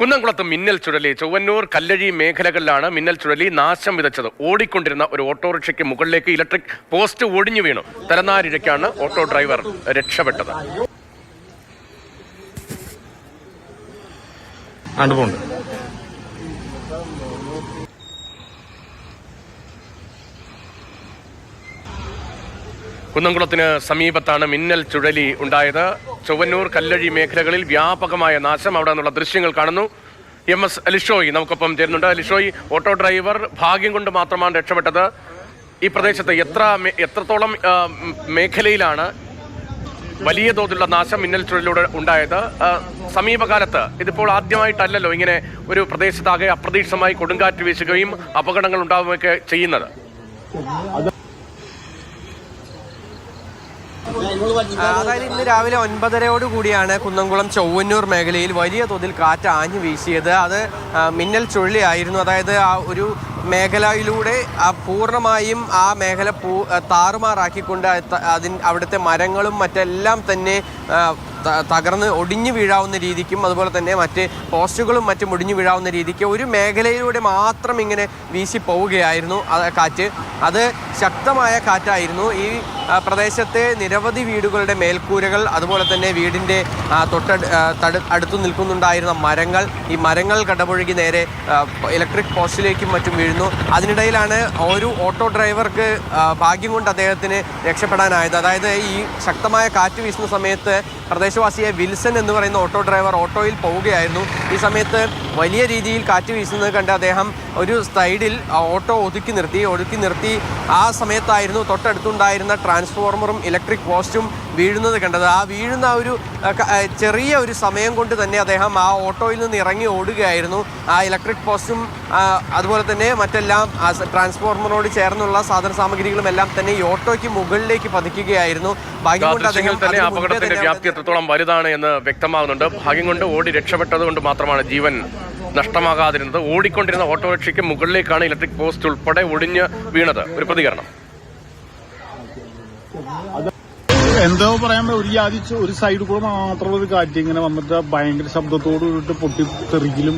കുന്നംകുളത്ത് മിന്നൽ ചുഴലി ചൊവ്വന്നൂർ കല്ലഴി മേഖലകളിലാണ് മിന്നൽ ചുഴലി നാശം വിതച്ചത്. ഓടിക്കൊണ്ടിരുന്ന ഒരു ഓട്ടോറിക്ഷയ്ക്ക് മുകളിലേക്ക് ഇലക്ട്രിക് പോസ്റ്റ് ഒടിഞ്ഞു വീണു. തലനാരിഴയ്ക്കാണ് ഓട്ടോ ഡ്രൈവർ രക്ഷപ്പെട്ടത്. കുന്നംകുളത്തിന് സമീപത്താണ് മിന്നൽ ചുഴലി ഉണ്ടായത്. ചൊവ്വന്നൂർ കല്ലഴി മേഖലകളിൽ വ്യാപകമായ നാശം അവിടെ നിന്നുള്ള ദൃശ്യങ്ങൾ കാണുന്നു. എം എസ് ലിഷോയി നമുക്കൊപ്പം ചേരുന്നുണ്ട്. ലിഷോയി ഓട്ടോ ഡ്രൈവർ ഭാഗ്യം കൊണ്ട് മാത്രമാണ് രക്ഷപ്പെട്ടത്. ഈ പ്രദേശത്ത് എത്ര എത്രത്തോളം മേഖലയിലാണ് വലിയ തോതിലുള്ള നാശം മിന്നൽ ചുഴലിലൂടെ ഉണ്ടായത്? സമീപകാലത്ത് ഇതിപ്പോൾ ആദ്യമായിട്ടല്ലല്ലോ ഇങ്ങനെ ഒരു പ്രദേശത്താകെ അപ്രതീക്ഷിതമായി കൊടുങ്കാറ്റ് വീശുകയും അപകടങ്ങൾ ഉണ്ടാവുകയൊക്കെ ചെയ്യുന്നത് ആ, അതായത് ഇന്ന് രാവിലെ ഒൻപതരയോട് കൂടിയാണ് കുന്നംകുളം ചൊവ്വന്നൂർ മേഖലയിൽ വലിയ തോതിൽ കാറ്റ് ആഞ്ഞു വീശിയത്. അത് മിന്നൽ ചുഴലിയായിരുന്നു. അതായത് ആ ഒരു മേഖലയിലൂടെ പൂർണമായും ആ മേഖല പൂ താറുമാറാക്കിക്കൊണ്ട് അതിൻ അവിടുത്തെ മരങ്ങളും മറ്റെല്ലാം തന്നെ തകർന്ന് ഒടിഞ്ഞു വീഴാവുന്ന രീതിക്കും അതുപോലെ തന്നെ മറ്റ് പോസ്റ്റുകളും മറ്റും ഒടിഞ്ഞു വീഴാവുന്ന രീതിക്ക് ഒരു മേഖലയിലൂടെ മാത്രം ഇങ്ങനെ വീശി പോവുകയായിരുന്നു കാറ്റ്. അത് ശക്തമായ കാറ്റായിരുന്നു. ഈ പ്രദേശത്തെ നിരവധി വീടുകളുടെ മേൽക്കൂരകൾ അതുപോലെ തന്നെ വീടിന്റെ തൊട്ട അടുത്തു നിൽക്കുന്നുണ്ടായിരുന്ന മരങ്ങൾ ഈ മരങ്ങൾ കടപുഴകി നേരെ ഇലക്ട്രിക് പോസ്റ്റിലേക്കും മറ്റും വീഴുന്നു. അതിനിടയിലാണ് ഒരു ഓട്ടോ ഡ്രൈവർക്ക് ഭാഗ്യം കൊണ്ട് അദ്ദേഹത്തിന് രക്ഷപ്പെടാനായത്. അതായത് ഈ ശക്തമായ കാറ്റ് വീശുന്ന സമയത്ത് പ്രദേശവാസിയെ വിൽസൺ എന്ന് പറയുന്ന ഓട്ടോ ഡ്രൈവർ ഓട്ടോയിൽ പോവുകയായിരുന്നു. ഈ സമയത്ത് വലിയ രീതിയിൽ കാറ്റ് വീശുന്നത് കണ്ട് അദ്ദേഹം ഒരു സൈഡിൽ ഓട്ടോ ഒതുക്കി നിർത്തി ഒതുക്കി നിർത്തി. ആ സമയത്തായിരുന്നു തൊട്ടടുത്തുണ്ടായിരുന്ന ട്രാൻസ്ഫോർമറും ഇലക്ട്രിക് പോസ്റ്റും വീഴുന്നത് കണ്ടത്. ആ വീഴുന്ന ആ ഒരു ചെറിയ ഒരു സമയം കൊണ്ട് തന്നെ അദ്ദേഹം ആ ഓട്ടോയിൽ നിന്ന് ഇറങ്ങി ഓടുകയായിരുന്നു. ആ ഇലക്ട്രിക് പോസ്റ്റും അതുപോലെ തന്നെ മറ്റെല്ലാം ട്രാൻസ്ഫോർമറിനോട് ട്രാൻസ്ഫോർമറോട് ചേർന്നുള്ള സാധന സാമഗ്രികളും എല്ലാം തന്നെ ഈ ഓട്ടോയ്ക്ക് മുകളിലേക്ക് പതിക്കുകയായിരുന്നു. ഭാഗ്യം കൊണ്ട് അദ്ദേഹം തന്നെ അപകടത്തിന്റെ വ്യാപ്തി എത്രത്തോളം വലുതാണ് എന്ന് വ്യക്തമാകുന്നുണ്ട്. ഭാഗ്യം കൊണ്ട് ഓടി രക്ഷപ്പെട്ടത് കൊണ്ട് മാത്രമാണ് ജീവൻ നഷ്ടമാകാതിരുന്നത്. ഓടിക്കൊണ്ടിരുന്ന ഓട്ടോറിക്ഷയ്ക്ക് മുകളിലേക്കാണ് ഇലക്ട്രിക് പോസ്റ്റ് ഉൾപ്പെടെ ഒടിഞ്ഞ് വീണത്. ഒരു പ്രതികരണം. എന്തോ പറയാൻ ഒരു ജാതി ഒരു സൈഡിൽ കൂടെ മാത്രം ഒരു കാറ്റ് ഇങ്ങനെ വന്നിട്ട് ഭയങ്കര ശബ്ദത്തോട് കൂടിയിട്ട് പൊട്ടി തെറിക്കലും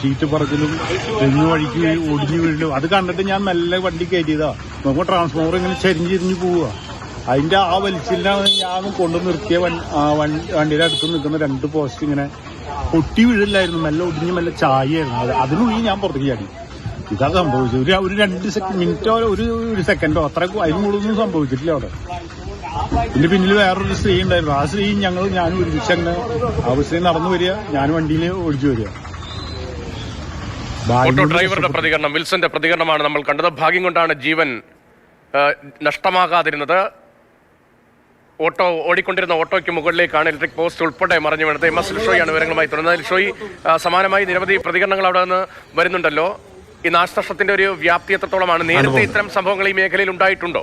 ഷീറ്റ് പറക്കലും തെങ്ങ് വഴിക്ക് ഒടിഞ്ഞു വീഴലും. അത് കണ്ടിട്ട് ഞാൻ മെല്ലെ വണ്ടി കയറ്റിയതാ. നമുക്ക് ട്രാൻസ്ഫോമർ ഇങ്ങനെ ചെരിഞ്ഞിരിഞ്ഞു പോവുക അതിന്റെ ആ വലിച്ചിലാണ് ഞാൻ കൊണ്ടു നിർത്തിയ വണ്ടിയുടെ അടുത്ത് നിൽക്കുന്ന രണ്ട് പോസ്റ്റ് ഇങ്ങനെ പൊട്ടി വീഴില്ലായിരുന്നു മെല്ലെ ഒടിഞ്ഞ് മെല്ലെ ചായയായിരുന്നു അത് അതിനുള്ളിൽ ഞാൻ പുറത്തേക്ക് ചാടി. ഇതാ സംഭവിച്ചത്. ഒരു രണ്ട് സെക്കൻഡ് മിനിറ്റോ ഒരു ഒരു സെക്കൻഡോ അത്ര അതിന് കൂടുതലൊന്നും സംഭവിച്ചിട്ടില്ല അവിടെ. ഇതിന്റെ പിന്നിൽ വേറൊരു സ്ത്രീ ഉണ്ടായിരുന്നു. ആ സ്ത്രീ ഞങ്ങൾ ഞാനും ഒരുമിച്ച് അങ്ങനെ ആ സ്ത്രീ നടന്നു വരിക. ഞാൻ വണ്ടിയിൽ ഓടിച്ചു വരിക. ഓട്ടോ ഡ്രൈവറുടെ പ്രതികരണം വിൽസന്റെ പ്രതികരണമാണ് നമ്മൾ കണ്ടത്. ഭാഗ്യം കൊണ്ടാണ് ജീവൻ നഷ്ടമാകാതിരുന്നത്. ഓട്ടോ ഓടിക്കൊണ്ടിരുന്ന ഓട്ടോയ്ക്ക് മുകളിലേക്കാണ് ഇലക്ട്രിക് പോസ്റ്റ് ഉൾപ്പെടെ മറിഞ്ഞു വീണത്. എം എസ് ലിഷോയാണ് വിവരങ്ങളുമായി തുടരുന്നത്. ലിഷോയി സമാനമായി നിരവധി പ്രതികരണങ്ങൾ അവിടെ നിന്ന് വരുന്നുണ്ടല്ലോ. ഈ നാശനഷ്ടത്തിന്റെ ഒരു വ്യാപ്തി എത്രത്തോളമാണ്? നേരത്തെ ഇത്തരം സംഭവങ്ങൾ ഈ മേഖലയിൽ ഉണ്ടായിട്ടുണ്ടോ?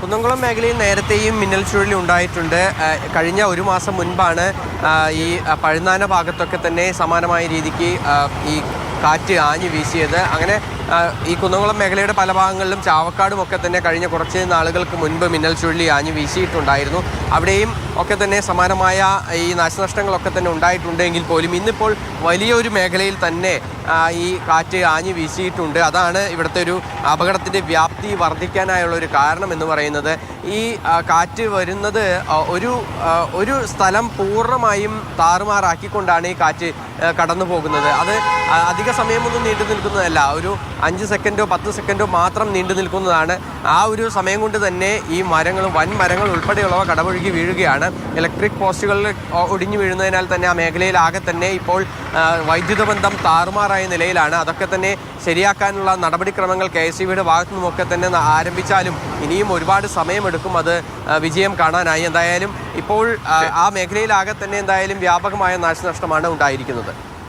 കുന്നംകുളം മേഖലയിൽ നേരത്തെയും മിന്നൽ ചുഴലി ഉണ്ടായിട്ടുണ്ട്. കഴിഞ്ഞ ഒരു മാസം മുൻപാണ് ഈ പഴുന്നാന ഭാഗത്തൊക്കെ തന്നെ സമാനമായ രീതിക്ക് ഈ കാറ്റ് ആഞ്ഞു വീശിയത്. അങ്ങനെ ഈ കുന്നംകുളം മേഖലയുടെ പല ഭാഗങ്ങളിലും ചാവക്കാടും ഒക്കെ തന്നെ കഴിഞ്ഞ കുറച്ച് നാളുകൾക്ക് മുൻപ് മിന്നൽ ചുഴലി ആഞ്ഞു വീശിയിട്ടുണ്ടായിരുന്നു. അവിടെയും ഒക്കെ തന്നെ സമാനമായ ഈ നാശനഷ്ടങ്ങളൊക്കെ തന്നെ ഉണ്ടായിട്ടുണ്ടെങ്കിൽ പോലും ഇന്നിപ്പോൾ വലിയൊരു മേഖലയിൽ തന്നെ ഈ കാറ്റ് ആഞ്ഞു വീശിയിട്ടുണ്ട്. അതാണ് ഇവിടുത്തെ ഒരു അപകടത്തിന്റെ വ്യാപ്തി വർദ്ധിക്കാനായുള്ള ഒരു കാരണം എന്ന് പറയുന്നത്. ഈ കാറ്റ് വരുന്നത് ഒരു ഒരു സ്ഥലം പൂർണമായും താറുമാറാക്കിക്കൊണ്ടാണ് ഈ കാറ്റ് കടന്നു പോകുന്നത്. അത് അധിക സമയമൊന്നും നീണ്ടു നിൽക്കുന്നതല്ല. ഒരു അഞ്ച് സെക്കൻഡോ പത്ത് സെക്കൻഡോ മാത്രം നീണ്ടു നിൽക്കുന്നതാണ്. ആ ഒരു സമയം കൊണ്ട് തന്നെ ഈ മരങ്ങളും വൻ മരങ്ങൾ ഉൾപ്പെടെയുള്ളവ കടപൊഴുകി വീഴുകയാണ്. ഇലക്ട്രിക് പോസ്റ്റുകളിൽ ഒടിഞ്ഞു വീഴുന്നതിനാൽ തന്നെ ആ മേഖലയിലാകെ തന്നെ ഇപ്പോൾ വൈദ്യുത ബന്ധം താറുമാറായ നിലയിലാണ്. അതൊക്കെ തന്നെ ശരിയാക്കാനുള്ള നടപടിക്രമങ്ങൾ കെ എസ് സിബിയുടെ ഭാഗത്തു നിന്നുമൊക്കെ തന്നെ ആരംഭിച്ചാലും ഇനിയും ഒരുപാട് സമയമെടുക്കും അത് വിജയം കാണാനായി. എന്തായാലും ഇപ്പോൾ ആ മേഖലയിലാകെ തന്നെ എന്തായാലും വ്യാപകമായ നാശനഷ്ടമാണ് ഉണ്ടായിരിക്കുന്നത്.